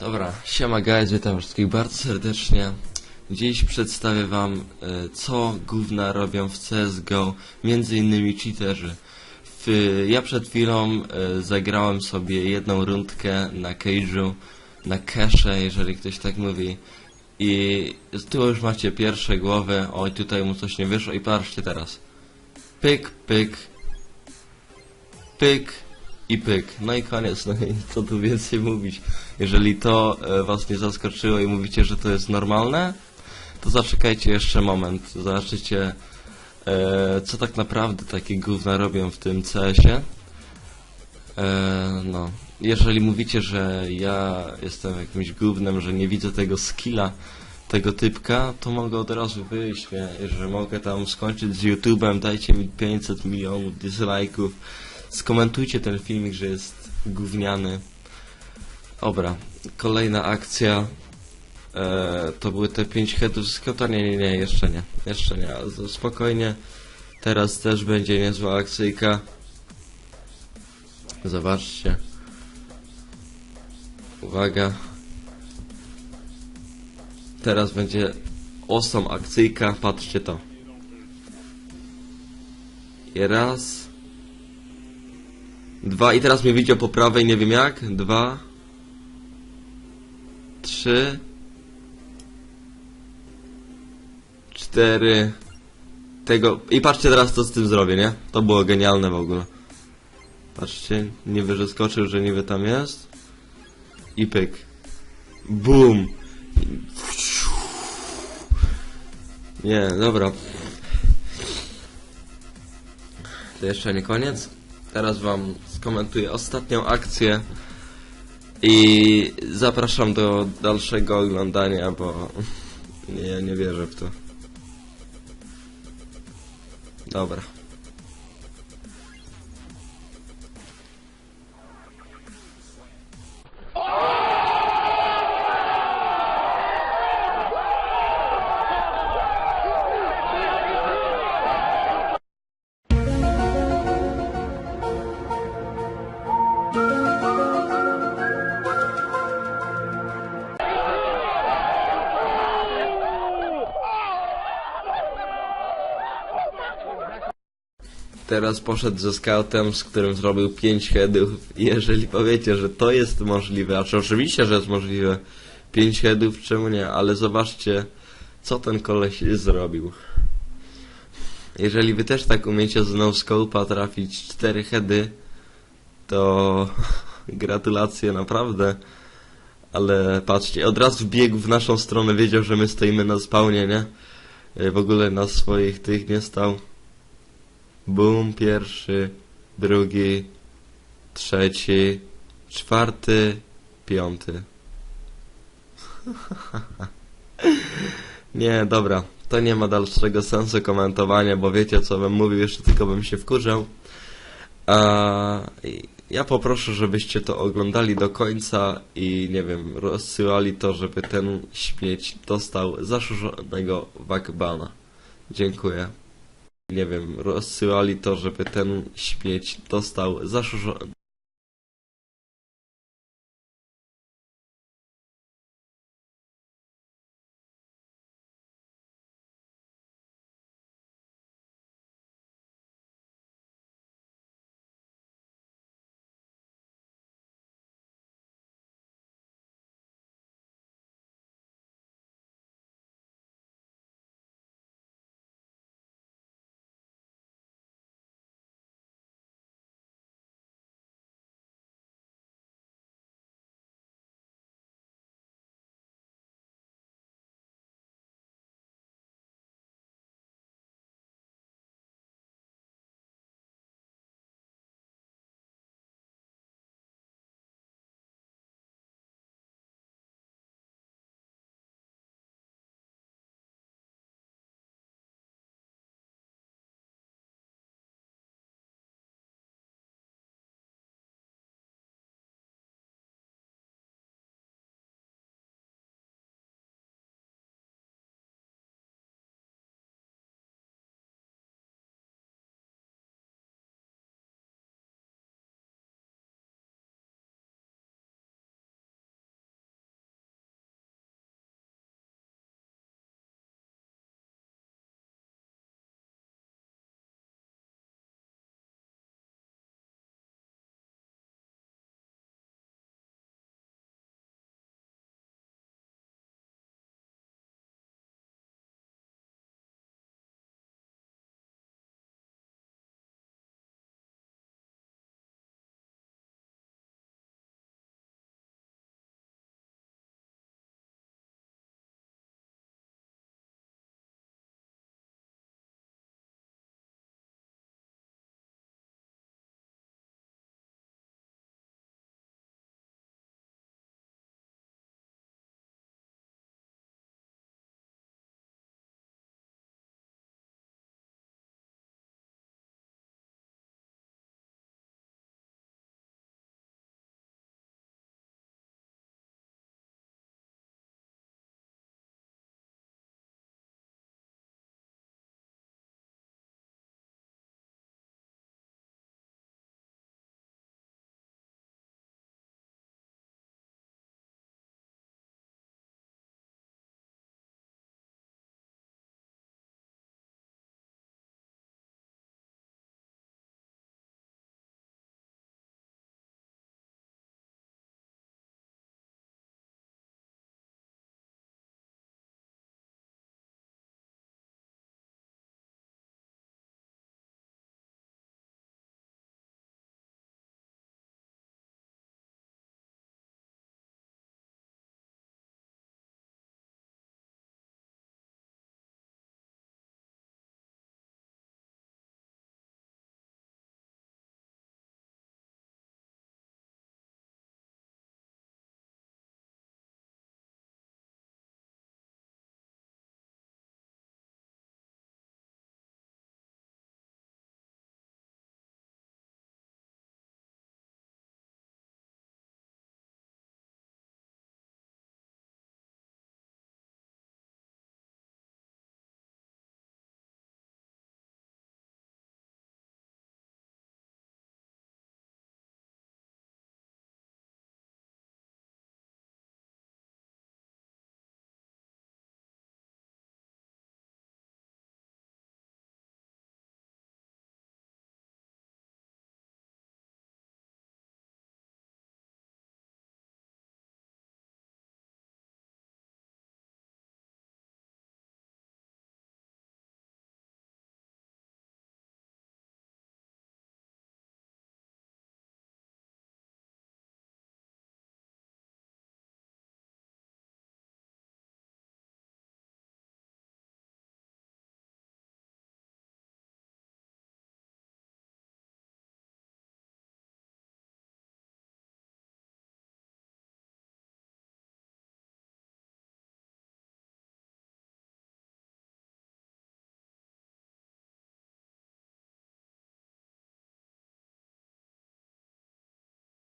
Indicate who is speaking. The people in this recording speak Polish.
Speaker 1: Dobra, siema guys, witam wszystkich bardzo serdecznie. Dziś przedstawię wam e, co gówna robią w CSGO, między innymi cheaterzy. Ja przed chwilą e, zagrałem sobie jedną rundkę na cage'u, na cache, jeżeli ktoś tak mówi. I tu już macie pierwsze głowy, oj tutaj mu coś nie wyszło i patrzcie teraz. Pyk, pyk, pyk i pyk. No i koniec, no i co tu więcej mówić. Jeżeli to e, was nie zaskoczyło i mówicie, że to jest normalne, to zaczekajcie jeszcze moment. Zobaczycie, e, co tak naprawdę takie gówna robią w tym CS-ie. E, no, jeżeli mówicie, że ja jestem jakimś gównem, że nie widzę tego skilla, tego typka, to mogę od razu wyjść, że mogę tam skończyć z YouTube'em, dajcie mi 500 milionów dislike'ów, skomentujcie ten filmik, że jest gówniany. Dobra, kolejna akcja. E, to były te 5 headów z kota? Nie, nie, nie, jeszcze nie. Jeszcze nie, spokojnie. Teraz też będzie niezła akcyjka. Zobaczcie. Uwaga. Teraz będzie awesome akcyjka, patrzcie to. I raz. Dwa i teraz mnie widział po prawej, nie wiem jak. Dwa. Trzy. Cztery. Tego. I patrzcie teraz co z tym zrobię, nie? To było genialne w ogóle. Patrzcie, niby że skoczył, że niby tam jest. I pyk. Boom. Nie, dobra. To jeszcze nie koniec. Teraz wam skomentuję ostatnią akcję. I zapraszam do dalszego oglądania, bo ja nie wierzę w to. Dobra. Teraz poszedł ze scoutem, z którym zrobił 5 headów. Jeżeli powiecie, że to jest możliwe, a czy oczywiście, że jest możliwe 5 headów, czemu nie? Ale zobaczcie, co ten koleś zrobił. Jeżeli wy też tak umiecie z no scope'a trafić 4 heady, to gratulacje naprawdę. Ale patrzcie, od razu wbiegł w naszą stronę, wiedział, że my stoimy na spawnie, nie? W ogóle na swoich tych nie stał. Boom, pierwszy, drugi, trzeci, czwarty, piąty. nie, dobra, to nie ma dalszego sensu komentowania, bo wiecie co bym mówił, jeszcze tylko bym się wkurzał. A ja poproszę, żebyście to oglądali do końca i nie wiem, rozsyłali to, żeby ten śmieć dostał zasłużonego wagbana. Dziękuję nie wiem, rozsyłali to, żeby ten śmieć dostał zasłużony.